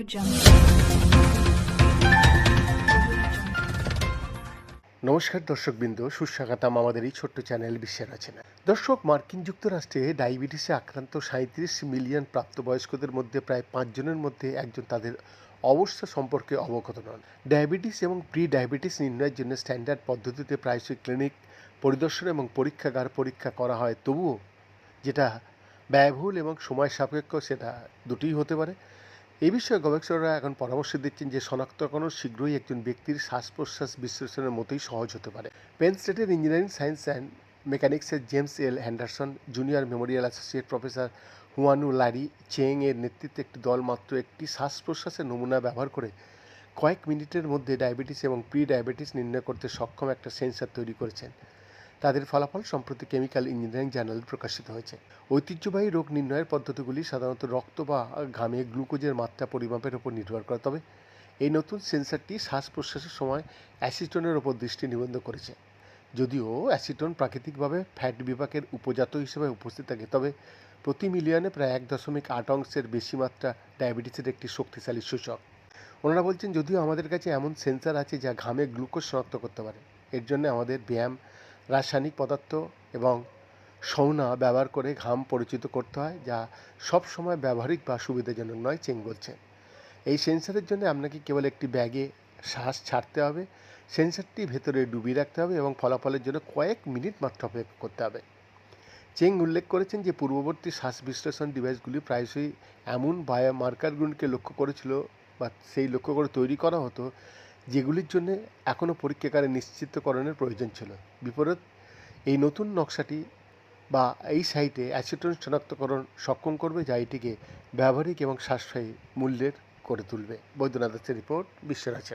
নমস্কার দর্শক দর্শকবৃন্দ, সুস্বাগতম আমাদের এই ছোট্ট চ্যানেল বিশ্বের রচনা। দর্শক, মার্কিন যুক্তরাষ্ট্রে ডায়াবেটিসে আক্রান্ত সাঁত্রিশ মিলিয়ন প্রাপ্তবয়স্কদের মধ্যে প্রায় পাঁচজনের মধ্যে একজন তাদের অবস্থা সম্পর্কে অবগত নন। ডায়াবেটিস এবং প্রি ডায়াবেটিস নির্ণয়ের জন্য স্ট্যান্ডার্ড পদ্ধতিতে প্রায়শই ক্লিনিক পরিদর্শন এবং পরীক্ষাগার পরীক্ষা করা হয়। তবুও যেটা ব্যয়বহুল এবং সময় সাপেক্ষ, সেটা দুটিই হতে পারে। এই বিষয়ে গবেষকরা এখন পরামর্শ দিচ্ছেন যে শনাক্তকরণ শীঘ্রই একজন ব্যক্তির শ্বাস প্রশ্বাস বিশ্লেষণের মতোই সহজ হতে পারে। পেন স্টেটের ইঞ্জিনিয়ারিং সায়েন্স অ্যান্ড মেকানিক্সের James L Handerson junior memorial associate professor Huanyu Larry Cheng এর নেতৃত্বে একটি দল মাত্র একটি শ্বাস প্রশ্বাসের নমুনা ব্যবহার করে কয়েক মিনিটের মধ্যে ডায়াবেটিস এবং প্রি ডায়াবেটিস নির্ণয় করতে সক্ষম একটা সেন্সার তৈরি করেছেন। তাদের ফলাফল সম্প্রতি কেমিক্যাল ইঞ্জিনিয়ারিং জার্নাল প্রকাশিত হয়েছে। ঐতিহ্যবাহী রোগ নির্ণয়ের পদ্ধতিগুলি সাধারণত রক্ত বা ঘামে গ্লুকোজের মাত্রা পরিমাপের উপর নির্ভর করে। তবে এই নতুন সেন্সারটি শ্বাস প্রশ্বাসের সময় অ্যাসিটোনের ওপর দৃষ্টি নিবদ্ধ করেছে। যদিও অ্যাসিটোন প্রাকৃতিকভাবে ফ্যাট বিপাকের উপজাত হিসেবে উপস্থিত থাকে, তবে প্রতি মিলিয়নে প্রায় এক দশমিক আট অংশের বেশি মাত্রা ডায়াবেটিসের একটি শক্তিশালী সূচক। ওনারা বলছেন, যদিও আমাদের কাছে এমন সেন্সার আছে যা ঘামে গ্লুকোজ শনাক্ত করতে পারে, এর জন্য আমাদের ব্যায়াম রাসায়নিক পদার্থ এবং সৌনা ব্যবহার করে ঘাম পরিচিত করতে হয়, যা সব সময় ব্যবহারিক বা সুবিধাজনক নয় চেং বলছে এই সেন্সারের জন্য আপনাকে কেবল একটি ব্যাগে শ্বাস ছাড়তে হবে, সেন্সারটি ভেতরে ডুবিয়ে রাখতে হবে এবং ফলাফলের জন্য কয়েক মিনিট মাত্র অপেক্ষা করতে হবে। চেং উল্লেখ করেছেন যে, পূর্ববর্তী শ্বাস বিশ্লেষণ ডিভাইসগুলি প্রায়শই এমন বায়োমার্কারগুলিকে লক্ষ্য করেছিল বা সেই লক্ষ্য করে তৈরি করা হতো যেগুলির জন্য এখনও পরীক্ষাগারে নিশ্চিতকরণের প্রয়োজন ছিল। বিপরীত, এই নতুন নকশাটি বা এই সাইটে অ্যাসিটন শনাক্তকরণ সক্ষম করবে যা এটিকে ব্যবহারিক এবং সাশ্রয়ী মূল্যের করে তুলবে। বৈদ্যনাথ রিপোর্ট বিশ্বের আছেন